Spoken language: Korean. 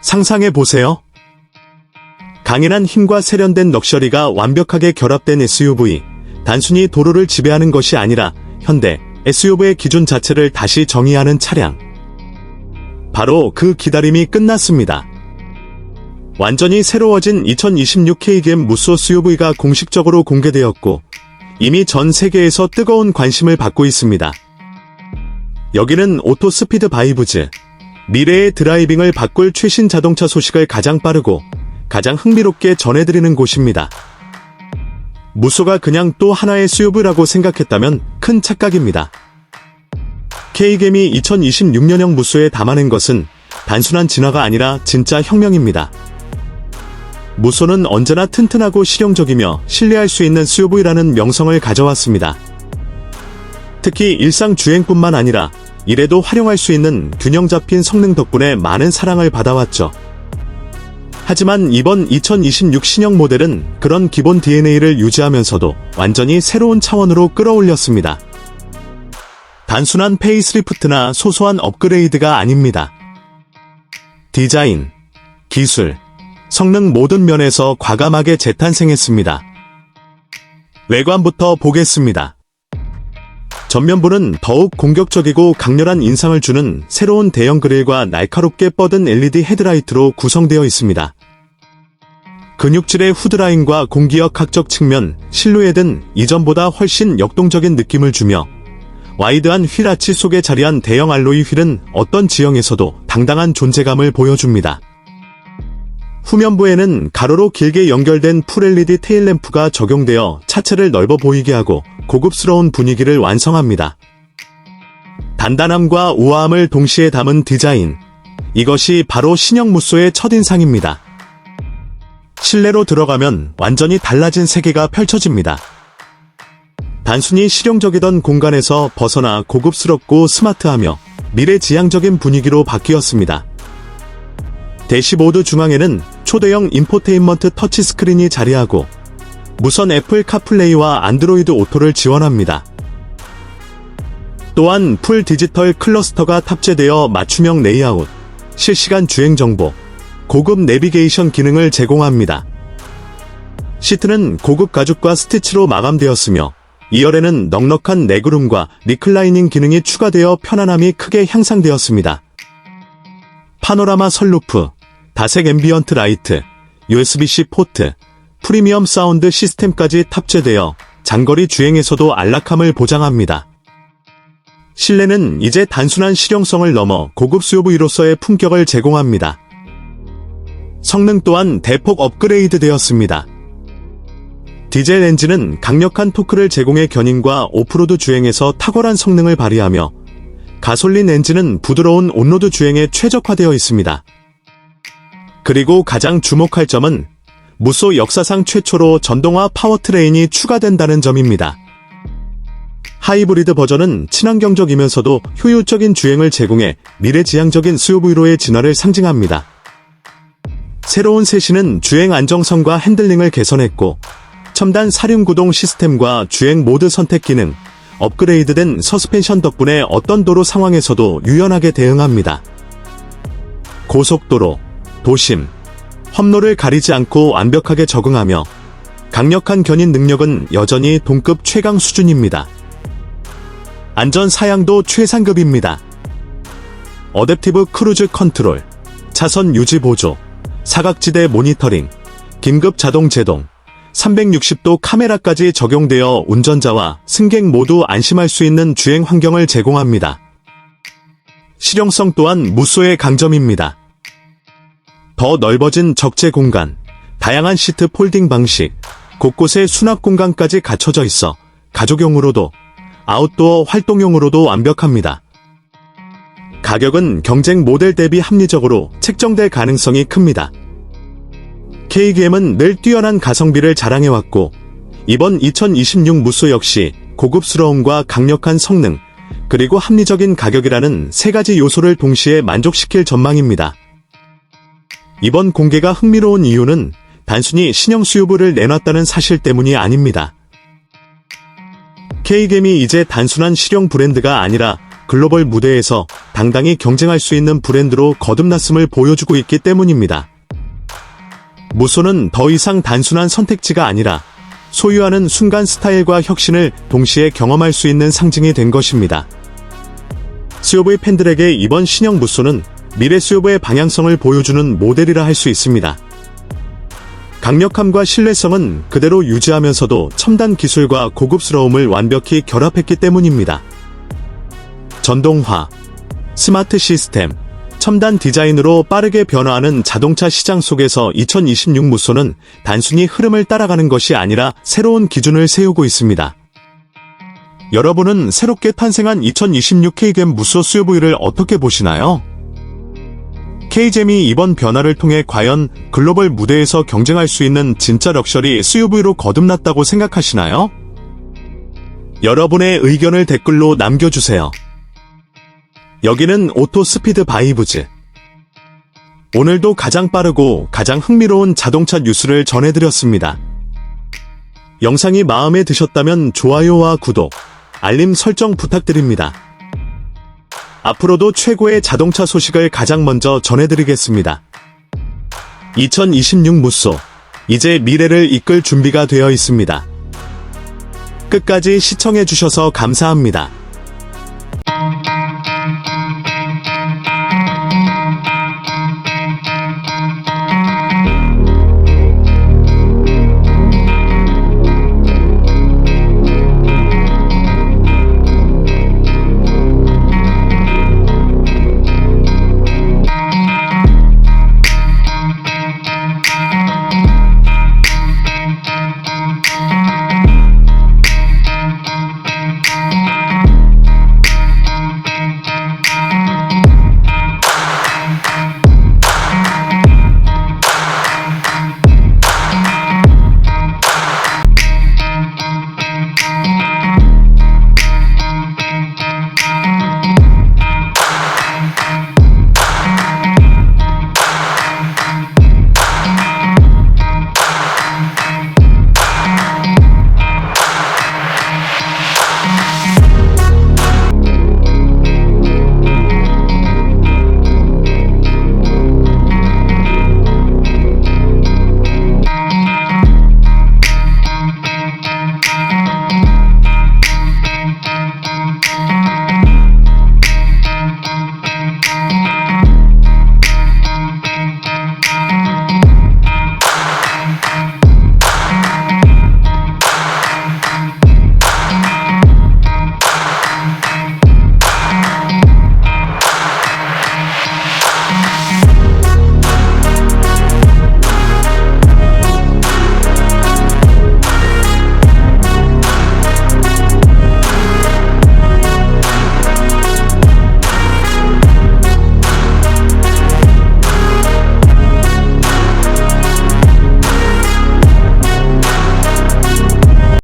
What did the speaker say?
상상해 보세요. 강인한 힘과 세련된 럭셔리가 완벽하게 결합된 SUV. 단순히 도로를 지배하는 것이 아니라 현대 SUV의 기준 자체를 다시 정의하는 차량. 바로 그 기다림이 끝났습니다. 완전히 새로워진 2026 KGM 무쏘 SUV가 공식적으로 공개되었고 이미 전 세계에서 뜨거운 관심을 받고 있습니다. 여기는 오토 스피드 바이브즈. 미래의 드라이빙을 바꿀 최신 자동차 소식을 가장 빠르고 가장 흥미롭게 전해드리는 곳입니다. 무쏘가 그냥 또 하나의 SUV라고 생각했다면 큰 착각입니다. K겜이 2026년형 무쏘에 담아낸 것은 단순한 진화가 아니라 진짜 혁명입니다. 무쏘는 언제나 튼튼하고 실용적이며 신뢰할 수 있는 SUV라는 명성을 가져왔습니다. 특히 일상 주행뿐만 아니라 이래도 활용할 수 있는 균형 잡힌 성능 덕분에 많은 사랑을 받아왔죠. 하지만 이번 2026 신형 모델은 그런 기본 DNA를 유지하면서도 완전히 새로운 차원으로 끌어올렸습니다. 단순한 페이스리프트나 소소한 업그레이드가 아닙니다. 디자인, 기술, 성능 모든 면에서 과감하게 재탄생했습니다. 외관부터 보겠습니다. 전면부는 더욱 공격적이고 강렬한 인상을 주는 새로운 대형 그릴과 날카롭게 뻗은 LED 헤드라이트로 구성되어 있습니다. 근육질의 후드라인과 공기역 각적 측면, 실루엣은 이전보다 훨씬 역동적인 느낌을 주며 와이드한 휠 아치 속에 자리한 대형 알로이 휠은 어떤 지형에서도 당당한 존재감을 보여줍니다. 후면부에는 가로로 길게 연결된 풀LED 테일램프가 적용되어 차체를 넓어 보이게 하고 고급스러운 분위기를 완성합니다. 단단함과 우아함을 동시에 담은 디자인. 이것이 바로 신형 무쏘의 첫인상입니다. 실내로 들어가면 완전히 달라진 세계가 펼쳐집니다. 단순히 실용적이던 공간에서 벗어나 고급스럽고 스마트하며 미래지향적인 분위기로 바뀌었습니다. 대시보드 중앙에는 초대형 인포테인먼트 터치스크린이 자리하고 무선 애플 카플레이와 안드로이드 오토를 지원합니다. 또한 풀 디지털 클러스터가 탑재되어 맞춤형 레이아웃, 실시간 주행 정보, 고급 내비게이션 기능을 제공합니다. 시트는 고급 가죽과 스티치로 마감되었으며 2열에는 넉넉한 레그룸과 리클라이닝 기능이 추가되어 편안함이 크게 향상되었습니다. 파노라마 선루프, 다색 앰비언트 라이트, USB-C 포트, 프리미엄 사운드 시스템까지 탑재되어 장거리 주행에서도 안락함을 보장합니다. 실내는 이제 단순한 실용성을 넘어 고급 SUV로서의 품격을 제공합니다. 성능 또한 대폭 업그레이드 되었습니다. 디젤 엔진은 강력한 토크를 제공해 견인과 오프로드 주행에서 탁월한 성능을 발휘하며 가솔린 엔진은 부드러운 온로드 주행에 최적화되어 있습니다. 그리고 가장 주목할 점은 무쏘 역사상 최초로 전동화 파워트레인이 추가된다는 점입니다. 하이브리드 버전은 친환경적이면서도 효율적인 주행을 제공해 미래지향적인 SUV로의 진화를 상징합니다. 새로운 세신은 주행 안정성과 핸들링을 개선했고 첨단 사륜 구동 시스템과 주행 모드 선택 기능, 업그레이드된 서스펜션 덕분에 어떤 도로 상황에서도 유연하게 대응합니다. 고속도로, 도심, 험로를 가리지 않고 완벽하게 적응하며 강력한 견인 능력은 여전히 동급 최강 수준입니다. 안전 사양도 최상급입니다. 어댑티브 크루즈 컨트롤, 차선 유지 보조, 사각지대 모니터링, 긴급 자동 제동, 360도 카메라까지 적용되어 운전자와 승객 모두 안심할 수 있는 주행 환경을 제공합니다. 실용성 또한 무쏘의 강점입니다. 더 넓어진 적재 공간, 다양한 시트 폴딩 방식, 곳곳에 수납 공간까지 갖춰져 있어 가족용으로도 아웃도어 활동용으로도 완벽합니다. 가격은 경쟁 모델 대비 합리적으로 책정될 가능성이 큽니다. KGM은 늘 뛰어난 가성비를 자랑해왔고 이번 2026 무쏘 역시 고급스러움과 강력한 성능 그리고 합리적인 가격이라는 세 가지 요소를 동시에 만족시킬 전망입니다. 이번 공개가 흥미로운 이유는 단순히 신형 SUV를 내놨다는 사실 때문이 아닙니다. K겜이 이제 단순한 실용 브랜드가 아니라 글로벌 무대에서 당당히 경쟁할 수 있는 브랜드로 거듭났음을 보여주고 있기 때문입니다. 무소는 더 이상 단순한 선택지가 아니라 소유하는 순간 스타일과 혁신을 동시에 경험할 수 있는 상징이 된 것입니다. 수요부의 팬들에게 이번 신형 무소는 미래 수요부의 방향성을 보여주는 모델이라 할 수 있습니다. 강력함과 신뢰성은 그대로 유지하면서도 첨단 기술과 고급스러움을 완벽히 결합했기 때문입니다. 전동화, 스마트 시스템, 첨단 디자인으로 빠르게 변화하는 자동차 시장 속에서 2026 무소는 단순히 흐름을 따라가는 것이 아니라 새로운 기준을 세우고 있습니다. 여러분은 새롭게 탄생한 2026 K겜 무소 수요 부위를 어떻게 보시나요? K잼이 이번 변화를 통해 과연 글로벌 무대에서 경쟁할 수 있는 진짜 럭셔리 SUV로 거듭났다고 생각하시나요? 여러분의 의견을 댓글로 남겨주세요. 여기는 오토 스피드 바이브즈. 오늘도 가장 빠르고 가장 흥미로운 자동차 뉴스를 전해드렸습니다. 영상이 마음에 드셨다면 좋아요와 구독, 알림 설정 부탁드립니다. 앞으로도 최고의 자동차 소식을 가장 먼저 전해드리겠습니다. 2026 무쏘, 이제 미래를 이끌 준비가 되어 있습니다. 끝까지 시청해주셔서 감사합니다.